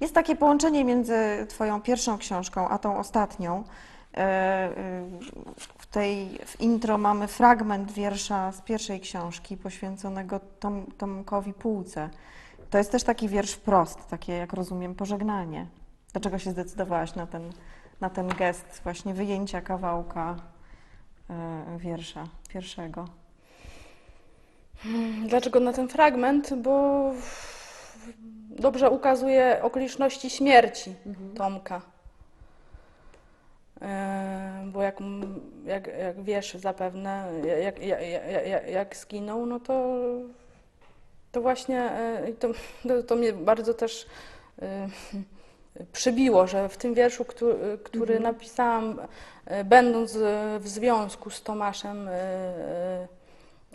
Jest takie połączenie między Twoją pierwszą książką a tą ostatnią. E, W tej w intro mamy fragment wiersza z pierwszej książki poświęconego Tom, Tomkowi Półce. To jest też taki wiersz wprost, takie jak rozumiem pożegnanie. Dlaczego się zdecydowałaś na ten, na ten gest właśnie wyjęcia kawałka e, wiersza pierwszego? Dlaczego na ten fragment? Bo dobrze ukazuje okoliczności śmierci Tomka. E, Bo jak, jak, jak wiesz zapewne, jak, jak, jak, jak zginął, no to, to właśnie e, to, to, to mnie bardzo też e, przybiło, że w tym wierszu, który, który napisałam, e, będąc w związku z Tomaszem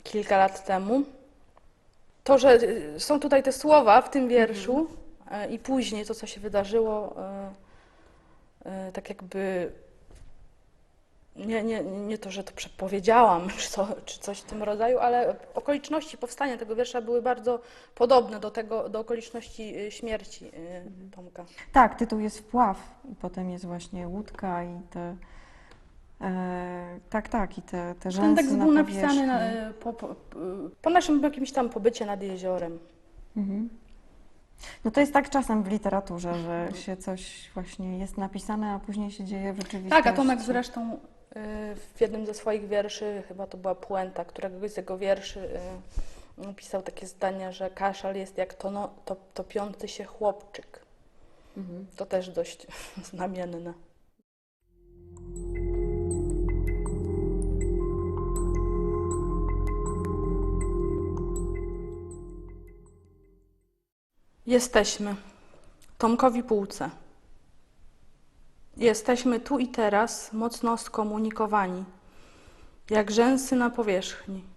kilka lat temu, to, że e, są tutaj te słowa w tym wierszu e, i później to, co się wydarzyło, e, e, tak jakby nie, nie, nie to, że to przepowiedziałam, czy, co, czy coś w tym rodzaju, ale okoliczności powstania tego wiersza były bardzo podobne do tego, do okoliczności e, śmierci e, Tomka. Tak, tytuł jest Wpław i potem jest właśnie łódka i te... E, tak, tak, i te, te rzęsy Ten tekst na był napisany na, powierzchni. e, po, po, po naszym jakimś tam pobycie nad jeziorem. Mhm. No to jest tak czasem w literaturze, że się coś właśnie jest napisane, a później się dzieje w rzeczywistości. Tak, a Tomek zresztą y, w jednym ze swoich wierszy, chyba to była Puenta, któregoś z jego wierszy y, pisał takie zdania, że kaszal jest jak tono, to, topiący się chłopczyk. Mhm. To też dość znamienne. Jesteśmy. Tomkowi Półce. Jesteśmy tu i teraz mocno skomunikowani, jak rzęsy na powierzchni.